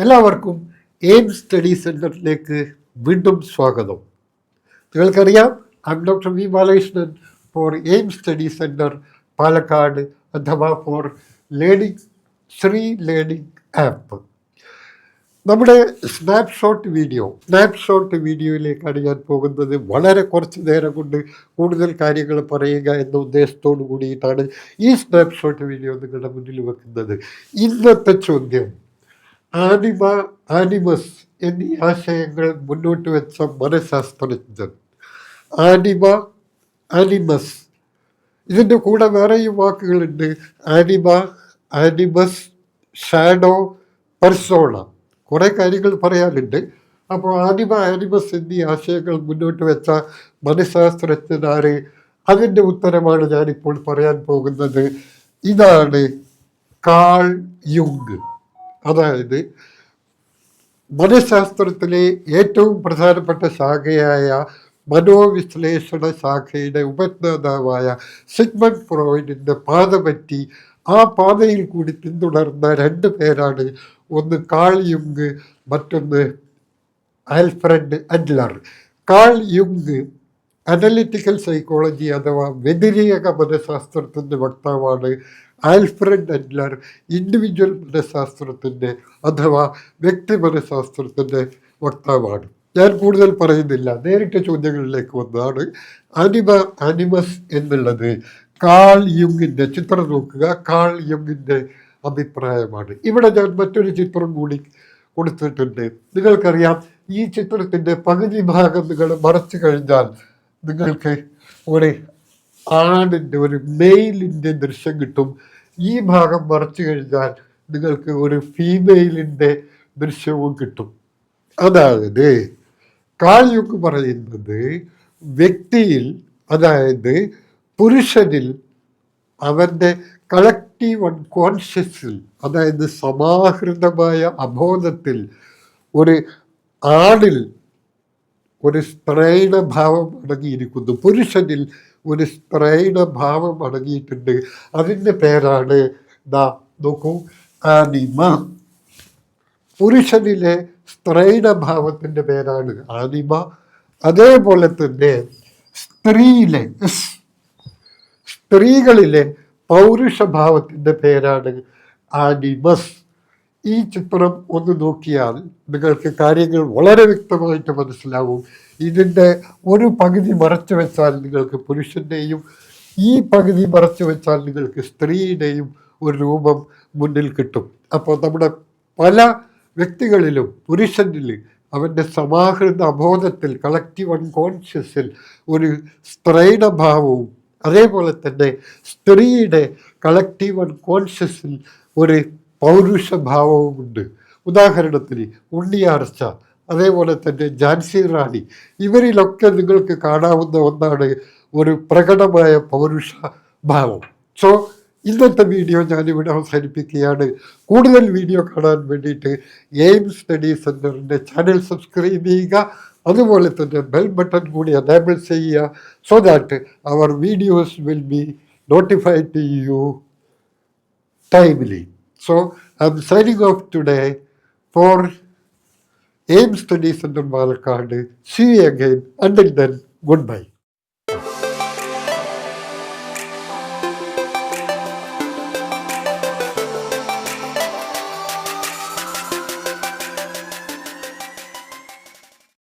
എല്ലാവർക്കും aim study സെന്ററിലേക്ക് വീണ്ടും സ്വാഗതം. നിങ്ങൾക്കറിയാം I'm doctor V Balakrishnan for Aim study centre Palakkad അഥവാ for learning Shri learning app. നമ്മുടെ സ്നാപ്ഷോട്ട് വീഡിയോ സ്നാപ്ഷോട്ട് വീഡിയോയിലേക്കാണ് ഞാൻ പോകുന്നത്. വളരെ കുറച്ച് നേരം കൊണ്ട് കൂടുതൽ കാര്യങ്ങൾ പറയുക എന്ന ഉദ്ദേശത്തോടു കൂടിയിട്ടാണ് ഈ സ്നാപ്ഷോട്ട് വീഡിയോ നിങ്ങളുടെ മുന്നിൽ വെക്കുന്നത്. ഇന്നത്തെ ചോദ്യം ആനിമ ആനിമസ് എന്നീ ആശയങ്ങൾ മുന്നോട്ട് വെച്ച മനഃശാസ്ത്രജ്ഞൻ. Anima animus. ഇതിന്റെ കൂടെ വേറെയും വാക്കുകളുണ്ട്. Anima animus shadow persona. കുറേ കാര്യങ്ങൾ പറയാനുണ്ട്. അപ്പോൾ ആനിമ ആനിമസ് എന്നീ ആശയങ്ങൾ മുന്നോട്ട് വെച്ച മനഃശാസ്ത്രജ്ഞനാര് അതിന്റെ ഉത്തരമാണ് ഞാനിപ്പോൾ പറയാൻ പോകുന്നത്. ഇതാണ് കാൾ യുങ്. അതായത് മനഃശാസ്ത്രത്തിലെ ഏറ്റവും പ്രധാനപ്പെട്ട ശാഖയായ മനോവിശ്ലേഷണ ശാഖയുടെ ഉപജ്ഞാതാവായ സിഗ്മണ്ട് ഫ്രോയിഡിൻ്റെ പാത പറ്റി ആ പാതയിൽ കൂടി പിന്തുടർന്ന രണ്ട് പേരാണ് ഒന്ന് കാൾ യുങ് മറ്റൊന്ന് ആൽഫ്രഡ് അഡ്ലർ കാൾ യുങ് അനലിറ്റിക്കൽ സൈക്കോളജി അഥവാ വ്യതിരേക മനഃശാസ്ത്രത്തിന്റെ വക്താവാണ് ആൽഫ്രഡ് അഡ്ലർ. ഇൻഡിവിജ്വൽ മനഃശാസ്ത്രത്തിന്റെ അഥവാ വ്യക്തി മനഃശാസ്ത്രത്തിന്റെ വക്താവാണ്. ഞാൻ കൂടുതൽ പറയുന്നില്ല. നേരിട്ട് ചോദ്യങ്ങളിലേക്ക് വന്നതാണ്. അനിമ അനിമസ് എന്നുള്ളത് കാൾ യുങ്ങിന്റെ ചിത്രം നോക്കുക. കാൾ യുങ്ങിന്റെ അഭിപ്രായമാണ്. ഇവിടെ ഞാൻ മറ്റൊരു ചിത്രം കൂടി കൊടുത്തിട്ടുണ്ട്. നിങ്ങൾക്കറിയാം ഈ ചിത്രത്തിന്റെ പകുതി ഭാഗം നിങ്ങൾ മറച്ചു കഴിഞ്ഞാൽ നിങ്ങൾക്ക് ഒരു ആണിന്റെ ഒരു മെയിലിന്റെ ദൃശ്യം കിട്ടും. ഈ ഭാഗം മറച്ചു കഴിഞ്ഞാൽ നിങ്ങൾക്ക് ഒരു ഫീമെയിലിന്റെ ദൃശ്യവും കിട്ടും. അതായത് കാളിയൊക്കെ പറയുന്നത് വ്യക്തിയിൽ അതായത് പുരുഷനിൽ അവന്റെ കളക്റ്റീവ് അൺകോൺഷ്യസിൽ അതായത് സമാഹൃതമായ അബോധത്തിൽ ഒരു ആണിൽ ഒരു സ്ത്രൈണഭാവം അടങ്ങിയിരിക്കുന്നു. പുരുഷനിൽ ഒരു സ്ത്രൈണഭാവം അടങ്ങിയിട്ടുണ്ട്. അതിന്റെ പേരാണ് ദാ നോക്കൂ ആനിമ. പുരുഷനിലെ സ്ത്രൈണഭാവത്തിന്റെ പേരാണ് ആനിമ. അതേപോലെ തന്നെ സ്ത്രീയിലെ സ്ത്രീകളിലെ പൗരുഷഭാവത്തിന്റെ പേരാണ് ആനിമസ്. ഈ ചിത്രം ഒന്ന് നോക്കിയാൽ നിങ്ങൾക്ക് കാര്യങ്ങൾ വളരെ വ്യക്തമായിട്ട് മനസ്സിലാവും. ഇതിന്റെ ഒരു പകുതി മറച്ചു വെച്ചാൽ നിങ്ങൾക്ക് പുരുഷന്റെയും ഈ പകുതി മറച്ചു വെച്ചാൽ നിങ്ങൾക്ക് സ്ത്രീയുടെയും ഒരു രൂപം മുന്നിൽ കിട്ടും. അപ്പോൾ നമ്മുടെ പല വ്യക്തികളിലും പുരുഷനിൽ അവന്റെ സമാഹൃത അബോധത്തിൽ കളക്റ്റീവ് അൺകോൺഷ്യസിൽ ഒരു സ്ത്രൈണഭാവവും അതേപോലെ തന്നെ സ്ത്രീയുടെ കളക്റ്റീവ് അൺകോൺഷ്യസിൽ ഒരു പൗരുഷഭാവവുമുണ്ട് ഉദാഹരണത്തിന് ഉണ്ണിയാർച്ച അതേപോലെ തന്നെ ജാൻസി റാണി. ഇവരിലൊക്കെ നിങ്ങൾക്ക് കാണാവുന്ന ഒന്നാണ് ഒരു പ്രകടമായ പൗരുഷ ഭാവം സോ ഇന്നത്തെ വീഡിയോ ഞാനിവിടെ അവസാനിപ്പിക്കുകയാണ്. കൂടുതൽ വീഡിയോ കാണാൻ വേണ്ടിയിട്ട് എയിം സ്റ്റഡി സെന്ററിന്റെ ചാനൽ സബ്സ്ക്രൈബ് ചെയ്യുക. അതുപോലെ തന്നെ ബെൽ ബട്ടൺ കൂടി എനേബിൾ ചെയ്യുക. So that our videos will be notify to you timely So I'm signing off today for AIM Studies in the Malakkad. See you again. Until then, goodbye.